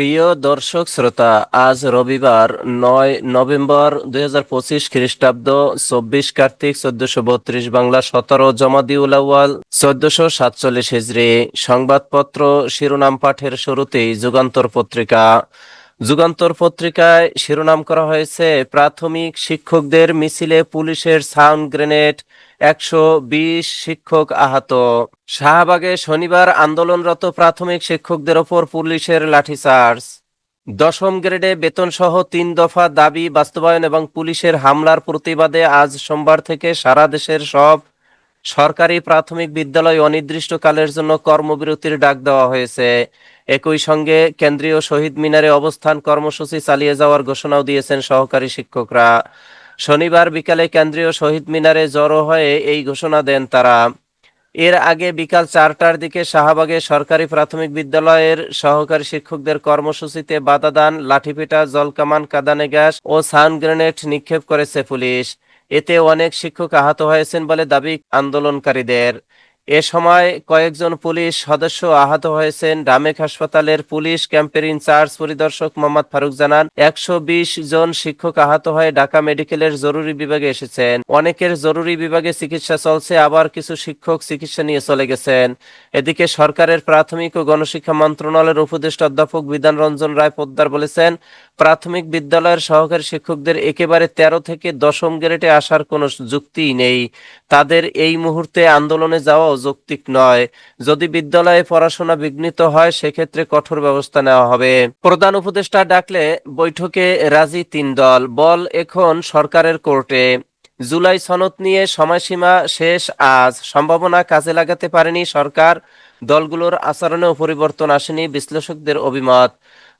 প্রিয় দর্শক, শ্রোতা, আজ রবিবার নয় নভেম্বর দুই হাজার পঁচিশ খ্রিস্টাব্দ চব্বিশ কার্তিক চোদ্দশো বত্রিশ বাংলা সতেরো জমাদিউল আউয়াল চোদ্দশো সাতচল্লিশ হিজড়ি সংবাদপত্র শিরোনাম পাঠের শুরুতেই যুগান্তর পত্রিকা। যুগান্তর পত্রিকায় শিরোনাম করা হয়েছে, প্রাথমিক শিক্ষকদের মিছিলে পুলিশের সাউন্ড গ্রেনেড একশো বিশ শিক্ষক আহত। শাহবাগে শনিবার আন্দোলনরত প্রাথমিক শিক্ষকদের ওপর পুলিশের লাঠিচার্জ। দশম গ্রেডে বেতনসহ তিন দফা দাবি বাস্তবায়ন এবং পুলিশের হামলার প্রতিবাদে আজ সোমবার থেকে সারা দেশের সব সরকারি প্রাথমিক বিদ্যালয় অনির্দিষ্টকালের জন্য কর্মবিরতির ডাক দেওয়া হয়েছে। একই সঙ্গে কেন্দ্রীয় শহীদ মিনারে অবস্থান কর্মসূচি চালিয়ে যাওয়ার ঘোষণাও দিয়েছেন সহকারী শিক্ষকরা। শনিবার বিকালে কেন্দ্রীয় শহীদ মিনারে জড়ো হয়ে এই ঘোষণা দেন তারা। এর আগে বিকাল চারটার দিকে শাহবাগে সরকারি প্রাথমিক বিদ্যালয়ের সহকারী শিক্ষকদের কর্মসূচিতে বাধা দান লাঠিপেটা, জলকামান, কাদানে গ্যাস ও সাউন্ড গ্রেনেড নিক্ষেপ করেছে পুলিশ। এতে অনেক শিক্ষক আহত হয়েছেন বলে দাবি আন্দোলনকারীদের। এ সময় কয়েকজন পুলিশ সদস্য আহত হয়েছেন। ডামেক হাসপাতালের পুলিশ ক্যাম্পের ইনচার্জ পরিদর্শক মোহাম্মদ ফারুক জানান, একশো বিশ জন শিক্ষক আহত হয়ে ঢাকা মেডিকেলের জরুরি বিভাগে এসেছেন। অনেকের জরুরি বিভাগে চিকিৎসা চলছে, আবার কিছু শিক্ষক চিকিৎসা নিয়ে চলে গেছেন। এদিকে সরকারের প্রাথমিক ও গণশিক্ষা মন্ত্রণালয়ের উপদেষ্টা অধ্যাপক বিধান রঞ্জন রায় পোদ্দার বলেছেন, প্রাথমিক বিদ্যালয়ের সহকারী শিক্ষকদের একেবারে তেরো থেকে দশম গ্রেডে আসার কোনো যুক্তিই নেই। তাদের এই মুহূর্তে আন্দোলনে যাওয়া যৌক্তিক নয়। যদি বিদ্যালয়ে পড়াশোনা বিঘ্নিত হয়, সেক্ষেত্রে কঠোর ব্যবস্থা নেওয়া হবে। প্রধান উপদেষ্টা ডাকলে বৈঠকে রাজি তিন দল। বল এখন সরকারের কোর্টে। জুলাই সনদ নিয়ে সময়সীমা শেষ আজ। সম্ভাবনা কাজে লাগাতে পারেনি সরকার। দলগুলোর আচরণেও পরিবর্তন আসেনি বিশ্লেষকদের অভিমত।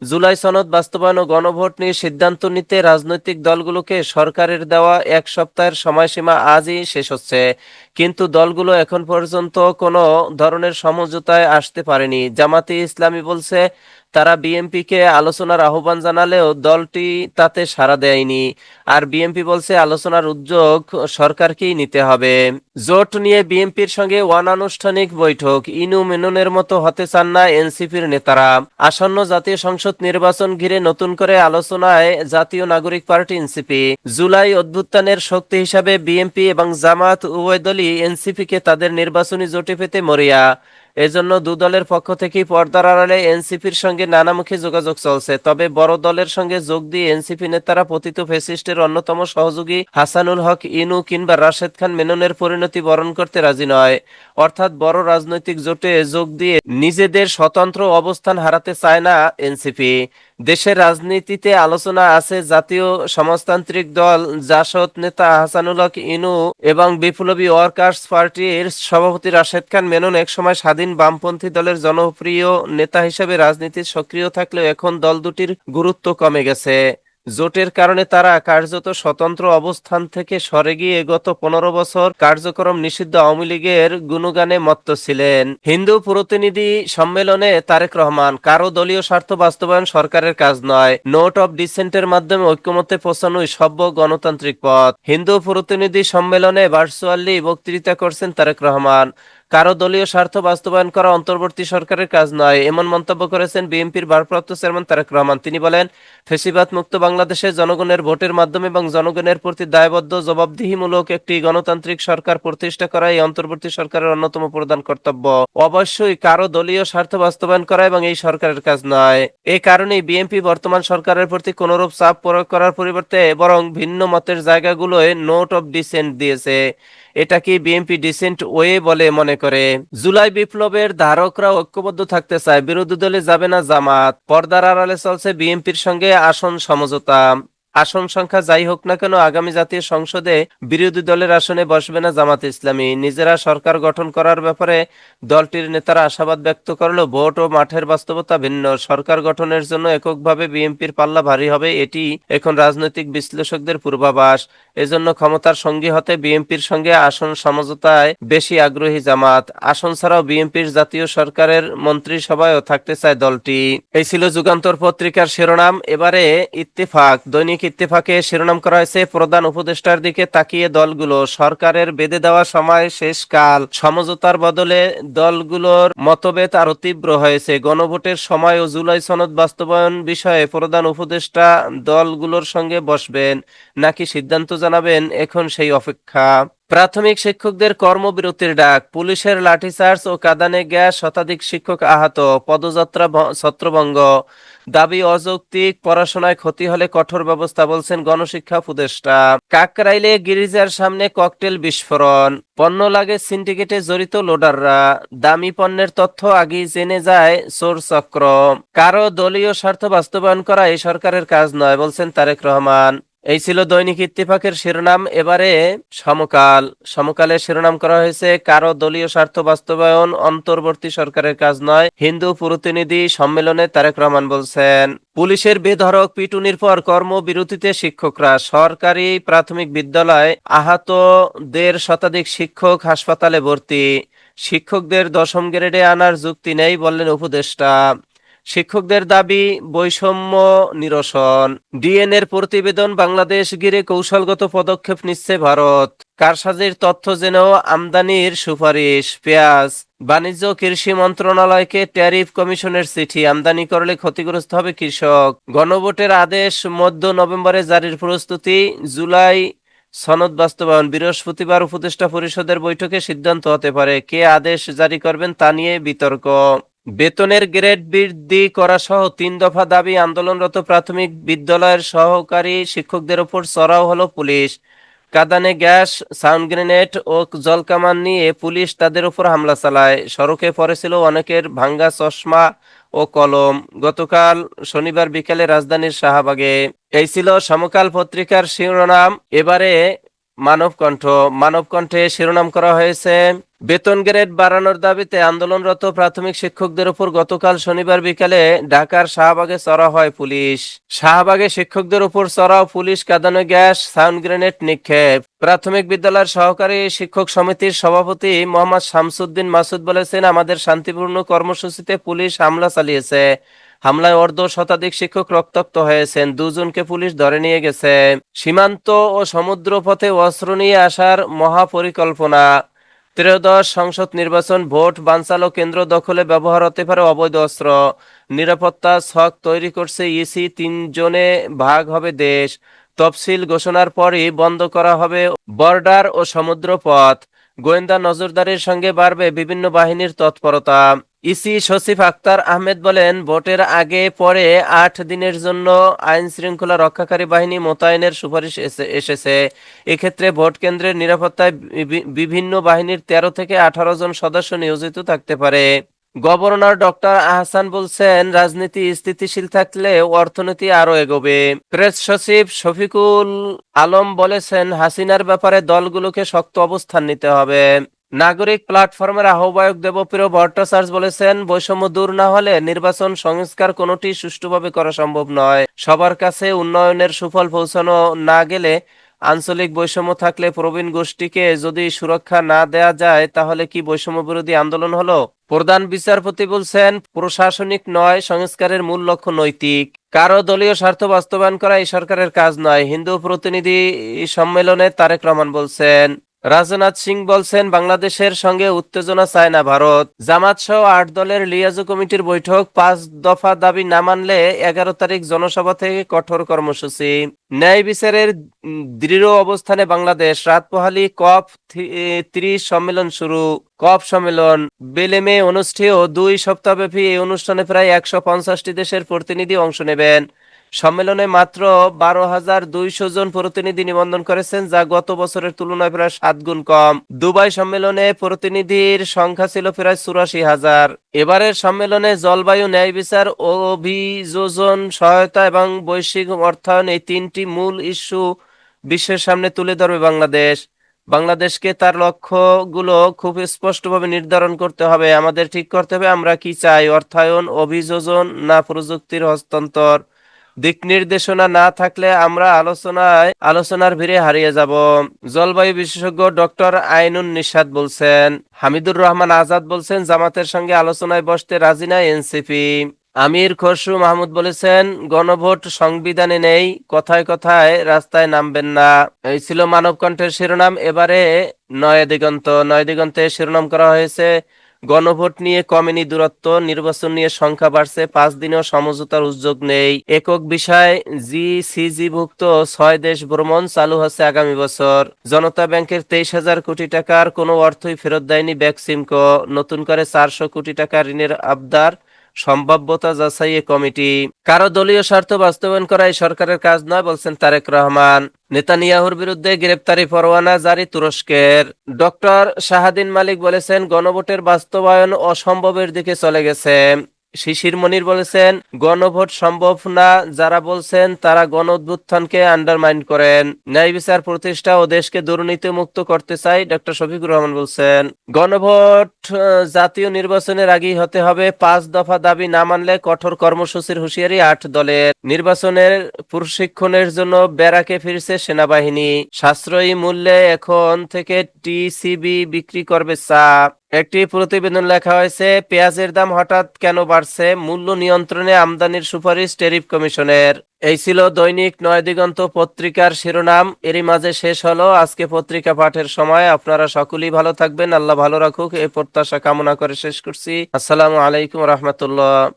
জুলাই সনদ বাস্তবায়ন ও গণভোট নিয়ে সিদ্ধান্ত নিতে রাজনৈতিক দলগুলোকে সরকারের দেওয়া এক সপ্তাহের সময়সীমা আজই শেষ হচ্ছে। কিন্তু দলগুলো এখন পর্যন্ত কোনো ধরনের সমঝোতায় আসতে পারেনি। জামাতে ইসলামী বলছে তারা বিএনপিকে আলোচনার আহ্বান জানালেও দলটি তাতে সাড়া দেয়নি। আর বিএনপি বলছে, আলোচনার উদ্যোগ সরকারকেই নিতে হবে। জোট নিয়ে বিএনপির সঙ্গে অনানুষ্ঠানিক বৈঠক। ইনু মেননের মতো হতে চান না এনসিপির নেতারা। আসন্ন জাতীয় সংসদ নির্বাচন ঘিরে নতুন করে আলোচনায় জাতীয় নাগরিক পার্টি এনসিপি। জুলাই অভ্যুত্থানের শক্তি হিসাবে বিএনপি এবং জামাত উভয় দলই এনসিপিকে তাদের নির্বাচনী জোটে পেতে মরিয়া। এজন্য দু দলের পক্ষ থেকেই পর্দার আড়ালে এনসিপির সঙ্গে নানামুখী যোগাযোগ চলছে। তবে বড় দলের সঙ্গে যোগ দিয়ে এনসিপি নেতারা পতিত ফেসিস্টের অন্যতম সহযোগী হাসানুল হক, ইনু কিংবা রাশেদ খান মেননের পরিণতি বরণ করতে রাজি নয়। অর্থাৎ বড় রাজনৈতিক জোটে যোগ দিয়ে নিজেদের স্বতন্ত্র অবস্থান হারাতে চায় না এনসিপি। দেশের রাজনীতিতে আলোচনা আছে জাতীয় সমাজতান্ত্রিক দল জাসদ নেতা হাসানুল হক ইনু এবং বিপ্লবী ওয়ার্কার্স পার্টির সভাপতি রাশেদ খান মেনন একসময় স্বাধীন বামপন্থী দলের জনপ্রিয় নেতা হিসেবে রাজনীতি সক্রিয় থাকলেও এখন দল দুটির গুরুত্ব কমে গেছে। জোটের কারণে তারা কার্যত স্বতন্ত্র অবস্থান থেকে সরে গিয়ে গত পনেরো বছর কার্যক্রম নিষিদ্ধ আওয়ামী লীগের গুণগানে মত্ত ছিলেন। হিন্দু প্রতিনিধি সম্মেলনে তারেক রহমান, কারও দলীয় স্বার্থ বাস্তবায়ন সরকারের কাজ নয়। নোট অব ডিসেন্টের মাধ্যমে ঐক্যমতে পৌঁছানোই সভ্য গণতান্ত্রিক পথ। হিন্দু প্রতিনিধি সম্মেলনে ভার্চুয়ালি বক্তৃতা করছেন তারেক রহমান। কারও দলীয় স্বার্থ বাস্তবায়ন করা অন্তর্বর্তী সরকারের কাজ নয়, এমন মন্তব্য করেছেন বিএনপির ভারপ্রাপ্ত চেয়ারম্যান তারেক রহমান। তিনি বলেন ফেসিবাদ মুক্ত বাংলাদেশে জনগণের ভোটের মাধ্যমে এবং জনগণের প্রতি দায়বদ্ধ, জবাবদিহিমূলক একটি গণতান্ত্রিক সরকার প্রতিষ্ঠা করা এই অন্তর্বর্তী সরকারের অন্যতম প্রধান কর্তব্য। অবশ্যই কারও দলীয় স্বার্থ বাস্তবায়ন করা এবং এই সরকারের কাজ নয়। এ কারণেই বিএনপি বর্তমান সরকারের প্রতি কোনরূপ চাপ প্রয়োগ করার পরিবর্তে বরং ভিন্ন মতের জায়গাগুলোয় নোট অব ডিসেন্ট দিয়েছে। এটা কি বিএনপি ডিসেন্ট ওয়ে বলে মনে করে। জুলাই বিপ্লবের ধারকরা ঐক্যবদ্ধ থাকতে চায়, বিরোধী দলে যাবে না জামাত। পর্দার আড়ালে চলছে বিএনপির সঙ্গে আসন সমঝোতা। আসন সংখ্যা যাই হোক না কেন, আগামী জাতীয় সংসদে বিরোধী দলের আসনে বসবে না জামাত ইসলামী। নিজেরা সরকার গঠন করার ব্যাপারে দলটির নেতারা আশাবাদ ব্যক্ত করলেও ভোট ও মাঠের বাস্তবতা ভিন্ন। সরকার গঠনের জন্য এককভাবে বিএনপির পাল্লা ভারী হবে, এটি এখন রাজনৈতিক বিশ্লেষকদের পূর্বাভাস। এজন্য ক্ষমতার সঙ্গী হতে বিএনপির সঙ্গে আসন সমঝোতায় বেশি আগ্রহী জামাত। আসন ছাড়াও বিএনপির জাতীয় সরকারের মন্ত্রিসভায়ও থাকতে চায় দলটি। এই ছিল যুগান্তর পত্রিকার শিরোনাম। এবারে ইত্তেফাক। দৈনিক দৈনিক ইত্তেফাকে শিরোনাম করা হয়েছে। প্রধান উপদেষ্টার দিকে তাকিয়ে দলগুলো, সরকারের বেঁধে দেওয়া সময় শেষকাল, সমঝোতার বদলে দলগুলোর মতভেদ আরও তীব্র হয়েছে। গণভোটের সময় ও জুলাই সনদ বাস্তবায়ন বিষয়ে প্রধান উপদেষ্টা দলগুলোর সঙ্গে বসবেন, নাকি সিদ্ধান্ত জানাবেন এখন সেই অপেক্ষা। প্রাথমিক শিক্ষকদের কর্মবিরতির ডাক, পুলিশের লাঠিচার্জ ও কাদানে গ্যাস শতাধিক শিক্ষক আহত, পদযাত্রা ছত্রভঙ্গ। দাবি অযৌক্তিক, পড়াশোনায় ক্ষতি হলে কঠোর ব্যবস্থা বলছেন গণশিক্ষা উপদেষ্টা। কাকরাইলে গিরিজার সামনে ককটেল বিস্ফোরণ। পণ্য লাগে সিন্ডিকেটে জড়িত লোডাররা। দামি পণ্যের তথ্য আগেই জেনে যায় চোর চক্র কারও দলীয় স্বার্থ বাস্তবায়ন করা এই সরকারের কাজ নয়, বলছেন তারেক রহমান। এই ছিল দৈনিক ইত্তেফাকের শিরোনাম। এবারে সমকাল। সমকালে শিরোনাম করা হয়েছে, কারও দলীয় স্বার্থ বাস্তবায়ন, অন্তর্বর্তী সরকারের কাজ নয়। হিন্দু প্রতিনিধি সম্মেলনে তারেক রহমান বলছেন, পুলিশের বেধড়ক পিটুনির পর কর্মবিরতিতে শিক্ষকরা, সরকারি প্রাথমিক বিদ্যালয় আহতদের শতাধিক শিক্ষক হাসপাতালে ভর্তি। শিক্ষকদের দশম গ্রেডে আনার যুক্তি নেই বললেন উপদেষ্টা। শিক্ষকদের দাবি, বৈষম্য নিরসন। ডিএনএর প্রতিবেদন বাংলাদেশ ঘিরে কৌশলগত পদক্ষেপ নিচ্ছে ভারত। কারসাজির তথ্য জেনেও আমদানির সুপারিশ, পেঁয়াজ। বাণিজ্য কৃষি মন্ত্রণালয়কে ট্যারিফ কমিশনের চিঠি, আমদানি করলে ক্ষতিগ্রস্ত হবে কৃষক। গণভোটের আদেশ, মধ্য নভেম্বরে জারির প্রস্তুতি, জুলাই সনদ বাস্তবায়ন, বৃহস্পতিবার উপদেষ্টা পরিষদের বৈঠকে সিদ্ধান্ত হতে পারে। কে আদেশ জারি করবেন তা নিয়ে বিতর্ক। বেতনের গ্রেড বৃদ্ধি করা সহ তিন দফা দাবি আন্দোলনরত প্রাথমিক বিদ্যালয়ের সহকারী শিক্ষকদের ওপর চড়াও হলো পুলিশ। কাদানে গ্যাস, সাউন্ড গ্রেনেড ও জলকামান নিয়ে পুলিশ তাদের উপর হামলা চালায়। সড়কে পড়েছিল অনেকের ভাঙ্গা চশমা ও কলম। গতকাল শনিবার বিকেলে রাজধানীর শাহবাগে। এই ছিল সমকাল পত্রিকার শিরোনাম। এবারে মানবকণ্ঠ। মানবকণ্ঠে শিরোনাম করা হয়েছে, বেতন গ্রেড বাড়ানোর দাবিতে আন্দোলনরত প্রাথমিক শিক্ষকদের উপর গতকাল শনিবার বিকালে ঢাকার শাহবাগে চড়া হয় পুলিশ। শাহবাগে শিক্ষকদের উপর চড়াও পুলিশ কাঁদানো গ্যাস, সাউন্ড গ্রেনেড নিক্ষেপ। প্রাথমিক বিদ্যালয়ের সহকারী শিক্ষক সমিতির সভাপতি মোহাম্মদ শামসুদ্দিন মাসুদ বলেছেন, আমাদের শান্তিপূর্ণ কর্মসূচিতে পুলিশ হামলা চালিয়েছে। হামলায় অর্ধ শতাধিক শিক্ষক রক্তাক্ত হয়েছেন, দুজনকে পুলিশ ধরে নিয়ে গেছে। সীমান্ত ও সমুদ্র পথে অস্ত্র নিয়ে আসার মহাপরিকল্পনা। ত্রয়োদশ সংসদ নির্বাচন ভোট, বানচাল কেন্দ্র দখলে ব্যবহার হতে পারে অবৈধ অস্ত্র। নিরাপত্তা ছক তৈরি করছে ইসি, তিনজনে ভাগ হবে দেশ। তফসিল ঘোষণার পরই বন্ধ করা হবে বর্ডার ও সমুদ্রপথ। গোয়েন্দা নজরদারির সঙ্গে বাড়বে বিভিন্ন বাহিনীর তৎপরতা। ইসি সচিব আক্তার আহমেদ বলেন, ভোটের আগে পরে আট দিনের জন্য আইন শৃঙ্খলা রক্ষাকারী বাহিনী মোতায়েনের সুপারিশ এসে- এসেছে। এক্ষেত্রে ভোট কেন্দ্রের নিরাপত্তায় বিভিন্ন বাহিনীর তেরো থেকে আঠারো জন সদস্য নিয়োজিত থাকতে পারে। গভর্নর ডক্টর আহসান বলছেন, রাজনীতি স্থিতিশীল থাকলে অর্থনীতি আরও এগোবে। প্রেস সচিব শফিকুল আলম বলেছেন, হাসিনার ব্যাপারে দলগুলোকে শক্ত অবস্থান নিতে হবে। নাগরিক প্ল্যাটফর্মের আহ্বায়ক দেবপ্রিয় ভট্টাচার্য বলেছেন, বৈষম্য দূর না হলে নির্বাচন সংস্কার কোনোটি সুষ্ঠুভাবে করা সম্ভব নয়। সবার কাছে উন্নয়নের সুফল পৌঁছানো না গেলে আঞ্চলিক বৈষম্য থাকলে প্রবীণ গোষ্ঠীকে যদি সুরক্ষা না দেয়া যায়, তাহলে কি বৈষম্য বিরোধী আন্দোলন হলো? প্রধান বিচারপতি বলছেন, প্রশাসনিক নয়, সংস্কারের মূল লক্ষ্য নৈতিক। কারও দলীয় স্বার্থ বাস্তবায়ন করা এই সরকারের কাজ নয়। হিন্দু প্রতিনিধি সম্মেলনে তারেক রহমান বলছেন রাজনাথ সিং বলছেন, বাংলাদেশের সঙ্গে উত্তেজনা চায় না ভারত। জামাত সহ আট দলের লিয়াজু কমিটির বৈঠক পাঁচ দফা দাবি না মানলে এগারো তারিখ জনসভা থেকে কঠোর কর্মসূচি। ন্যায় বিচারের দৃঢ় অবস্থানে বাংলাদেশ। রাত পোহালি কপ ত্রিশ সম্মেলন শুরু। কপ সম্মেলন বেলেমে অনুষ্ঠেয় দুই সপ্তাহব্যাপী এই অনুষ্ঠানে প্রায় একশো পঞ্চাশটি দেশের প্রতিনিধি অংশ নেবেন। সম্মেলনে মাত্র বারো হাজার দুইশো জন প্রতিনিধি নিবন্ধন করেছেন, যা গত বছরের তুলনায় প্রায় সাত গুণ কম। দুবাই সম্মেলনে প্রতিনিধির সংখ্যা ছিল প্রায় চুরাশি হাজার। এবারের সম্মেলনে জলবায়ু, ন্যায় বিচার অভিযোজন সহায়তা এবং বৈশ্বিক অর্থায়ন এই তিনটি মূল ইস্যু বিশ্বের সামনে তুলে ধরবে বাংলাদেশ। বাংলাদেশকে তার লক্ষ্যগুলো খুব স্পষ্টভাবে নির্ধারণ করতে হবে। আমাদের ঠিক করতে হবে আমরা কি চাই, অর্থায়ন, অভিযোজন না প্রযুক্তির হস্তান্তর? দিক নির্দেশনা না থাকলে আমরা আলোচনায় আলোচনার ভিড়ে হারিয়ে যাব। জলবায়ু বিশেষজ্ঞ ডক্টর আইনুন নিশাদ বলছেন, হামিদুর রহমান আজাদ বলছেন, জামাতের সঙ্গে আলোচনায় বসতে রাজি না এনসিপি। আমির খসরু মাহমুদ বলেছেন, গণভোট সংবিধানে নেই, কথায় কথায় রাস্তায় নামবেন না। এই ছিল মানব কণ্ঠের শিরোনাম, এবারে নয় দিগন্ত নয় দিগন্তে শিরোনাম করা হয়েছে গণভোট নিয়ে কমেনি দূরত্ব, নির্বাচন নিয়ে সংখ্যা বাড়ছে, পাঁচ দিনেও সমঝোতার উদ্যোগ নেই। একক বিষয়, জি সিজি ভুক্ত ছয় দেশ ভ্রমণ চালু হচ্ছে আগামী বছর। জনতা ব্যাংকের তেইশ হাজার কোটি টাকার কোনো অর্থই ফেরত দেয়নি ব্যাকসিমকো নতুন করে চারশো কোটি টাকা ঋণের আবদার সম্ভাব্যতা যাচাই কমিটি। কারও দলীয় স্বার্থ বাস্তবায়ন করাই সরকারের কাজ নয়, বলছেন তারেক রহমান। নেতানিয়াহুর বিরুদ্ধে গ্রেপ্তারি পরোয়ানা জারি তুরস্কের। ডক্টর শাহাদিন মালিক বলেছেন, গণভোটের বাস্তবায়ন অসম্ভবের দিকে চলে গেছে। শিশির মনির বলেছেন, গণভোট সম্ভব না, যারা বলছেন তারা গণ অভ্যুত্থানকে আন্ডারমাইন করেন। ন্যায় বিচার প্রতিষ্ঠা ও দেশকে দুর্নীতি মুক্ত করতে চাই ডক্টর শফিকুর রহমান বলছেন। গণভোট জাতীয় নির্বাচনের আগেই হতে হবে, পাঁচ দফা দাবি না মানলে কঠোর কর্মসূচির হুঁশিয়ারি আট দলের। নির্বাচনের প্রশিক্ষণের জন্য ব্যারাকে ফিরছে সেনাবাহিনী। সাশ্রয়ী মূল্যে এখন থেকে টিসিবি বিক্রি করবে চা। একটি প্রতিবেদন লেখা হয়েছে, পেঁয়াজের দাম হঠাৎ কেন বাড়ছে? মূল্য নিয়ন্ত্রণে আমদানির সুপারিশ টেরিফ কমিশনের। এই ছিল দৈনিক নয় দিগন্ত পত্রিকার শিরোনাম। এরই মাঝে শেষ হলো আজকে পত্রিকা পাঠের সময়। আপনারা সকলেই ভালো থাকবেন। আল্লাহ ভালো রাখুক। এই প্রত্যাশা কামনা করে শেষ করছি। আসসালামু আলাইকুম রহমতুল্লাহ।